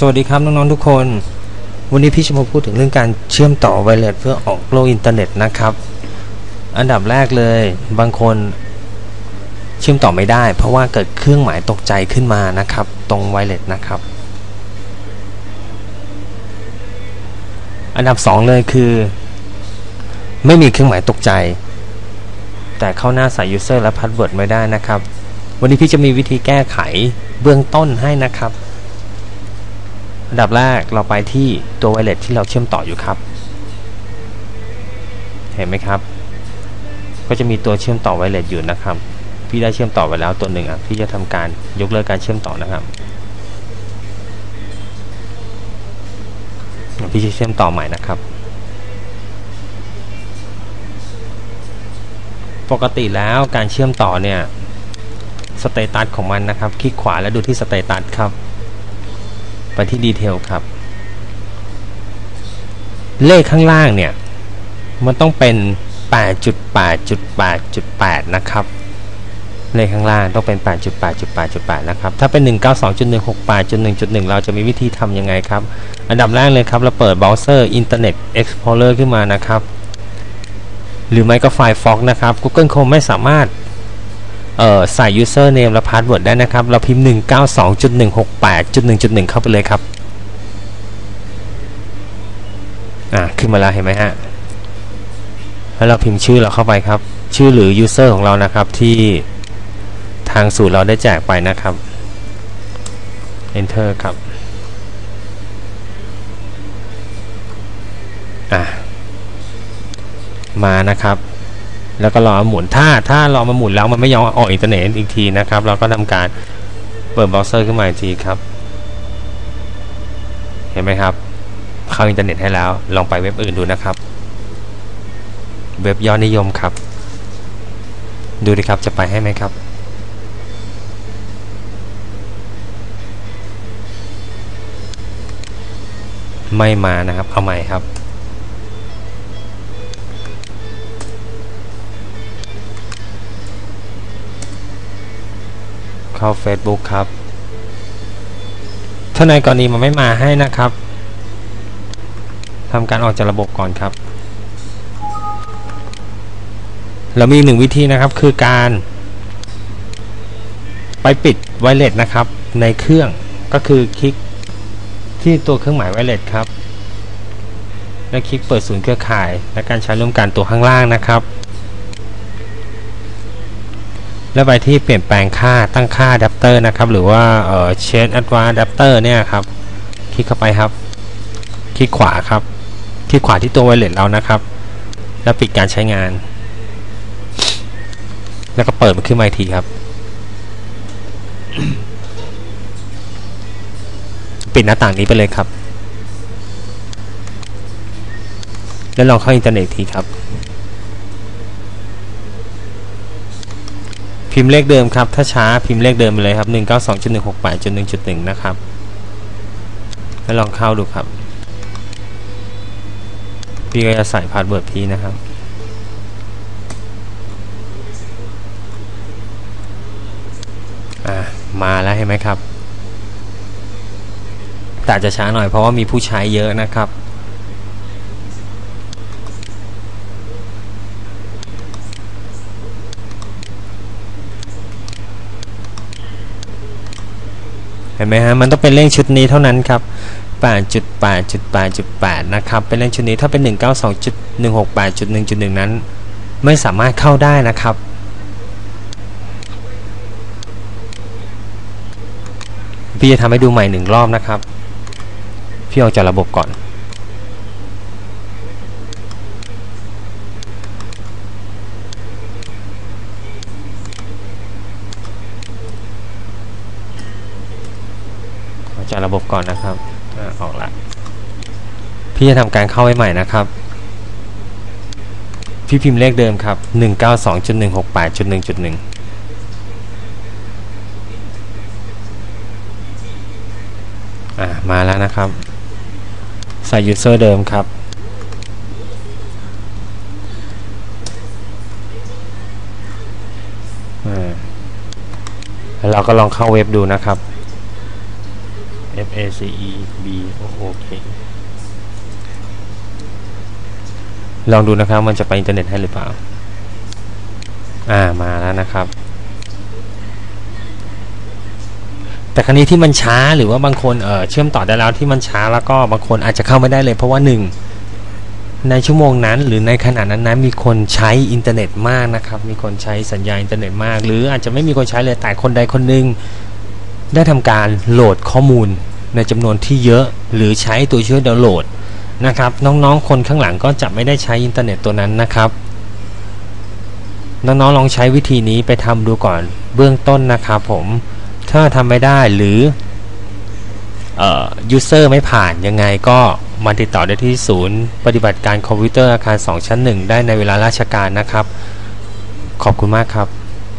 สวัสดีครับน้องๆทุกคน วันนี้พี่จะมาพูดถึงเรื่องการเชื่อมต่อไวเลสเพื่อออกโลกอินเทอร์เน็ตนะครับ อันดับแรกเลยบางคนเชื่อมต่อไม่ได้ เพราะว่าเกิดเครื่องหมายตกใจขึ้นมานะครับ ตรงไวเลสนะครับ อันดับ 2 เลยคือ ไม่มีเครื่องหมายตกใจ แต่เข้าหน้าใส่ user และ password ไม่ได้นะครับ วันนี้พี่จะมีวิธีแก้ไขเบื้องต้นให้นะครับ อันดับแรกเราไปที่ตัวไวเลสที่เราเชื่อมต่ออยู่ครับ เห็นไหมครับ ก็จะมีตัวเชื่อมต่อไวเลสอยู่นะครับ พี่ได้เชื่อมต่อไปแล้วตัวหนึ่งอะพี่จะทำการยกเลิกการเชื่อมต่อนะครับพี่จะเชื่อมต่อใหม่นะครับ ปกติแล้วการเชื่อมต่อเนี่ยสเตตัสของมันนะครับ คลิกขวาแล้วดูที่สเตตัสครับ ไปที่ดีเทลครับ เลขข้างล่างเนี่ย มันต้องเป็น 8.8.8.8 นะครับ เลขข้างล่างต้องเป็น 8.8.8.8 นะครับ ถ้าเป็น 192.168.1.1 เราจะมีวิธีทำยังไงครับ อันดับแรกเลยครับ เราเปิดเบราว์เซอร์ Internet Explorer ขึ้นมานะครับ หรือไม่ก็ Firefox นะครับ Google Chrome ไม่สามารถ ใส่ username และ password ได้นะครับ เราพิมพ์ 192.168.1.1 เข้าไปเลยครับ อ่าขึ้นมาแล้วเห็นไหมฮะ แล้วเราพิมพ์ชื่อเราเข้าไปครับ ชื่อหรือ user ของเรานะครับที่ทางสูตรเราได้แจกไปนะครับ enter ครับ อ่ามานะครับ แล้วก็รอหมุนถ้าถ้ารอมาหมุนแล้วมันไม่ยอมออกอินเทอร์เน็ตอีกทีนะครับ เราก็ทำการเปิดเบราว์เซอร์ขึ้นมาอีกทีครับ เห็นไหมครับ เข้าอินเทอร์เน็ตให้แล้วลองไปเว็บอื่นดูนะครับ เว็บยอดนิยมครับ ดูดิครับจะไปให้ไหมครับไม่มานะครับ เอาใหม่ครับ เข้า Facebook ครับ ถ้าในกรณีมันไม่มาให้นะครับทำการออกจากระบบก่อนครับ เรามีหนึ่งวิธีนะครับคือการ ไปปิดไวเลสนะครับ ในเครื่องก็คือคลิกที่ตัวเครื่องหมายไวเลสครับ แล้วคลิกเปิดศูนย์เครือข่าย และการใช้ร่วมกันตัวข้างล่างนะครับ แล้วไปที่เปลี่ยนแปลงค่าตั้งค่าอะแดปเตอร์นะครับ หรือว่าเอ่อ change advanced adapter เนี่ยครับ คลิกเข้าไปครับ คลิกขวาครับ คลิกขวาที่ตัวไวเลสเรานะครับ แล้วปิดการใช้งาน แล้วก็เปิดมันขึ้นมาอีกทีครับ ปิดหน้าต่างนี้ไปเลยครับ แล้วลองเข้าอินเทอร์เน็ตทีครับ พิมพ์เลขเดิมครับ ถ้าช้าพิมพ์เลขเดิมไปเลยครับ 192.168.1.1 นะครับ แล้วลองเข้าดูครับ พี่ก็จะใส่พาสเวิร์ดพี่นะครับอ่ามาแล้วเห็นไหมครับ แต่จะช้าหน่อยเพราะว่ามีผู้ใช้เยอะนะครับ เห็นไหมฮะมันต้องเป็นเลขชุดนี้เท่านั้นครับ8.8.8.8นะครับเป็นเลขชุดนี้ถ้าเป็น 192.168.1.1 นั้น ไม่สามารถเข้าได้นะครับพี่จะทำให้ดูใหม่หนึ่งรอบนะครับ พี่ออกจากระบบก่อน จากระบบก่อนนะครับอออกละพี่จะทำการเข้าไว้ใหม่นะครับ พี่พิมพ์เลขเดิมครับ 192.168.1.1อ่ามาแล้วนะครับ ใส่ user เดิมครับอ่าแล้วเราก็ลองเข้าเว็บดูนะครับ F A C E B โอเคลองดูนะครับมันจะไปอินเทอร์เน็ตให้หรือเปล่า อ่ามาแล้วนะครับ แต่ครั้นี้ที่มันช้าหรือว่าบางคนเออเชื่อมต่อได้แล้วที่มันช้าแล้วก็บางคนอาจจะเข้าไม่ได้เลย เพราะว่าหนึ่งในชั่วโมงนั้นหรือในขณะนั้นนั้นมีคนใช้อินเทอร์เน็ตมากนะครับ มีคนใช้สัญญาณอินเทอร์เน็ตมาก หรืออาจจะไม่มีคนใช้เลยแต่คนใดคนหนึ่ง ได้ทำการโหลดข้อมูลในจำนวนที่เยอะหรือใช้ตัวช่วยดาวน์โหลดนะครับ น้องๆ คนข้างหลังก็จะไม่ได้ใช้อินเทอร์เน็ตตัวนั้นนะครับ น้องๆ ลองใช้วิธีนี้ไปทำดูก่อนเบื้องต้นนะครับผม ถ้าทำไม่ได้หรือเอ่อ user ไม่ผ่านยังไงก็มาติดต่อได้ที่ศูนย์ ปฏิบัติการคอมพิวเตอร์อาคาร 2 ชั้น 1 ได้ในเวลาราชการนะครับ ขอบคุณมากครับ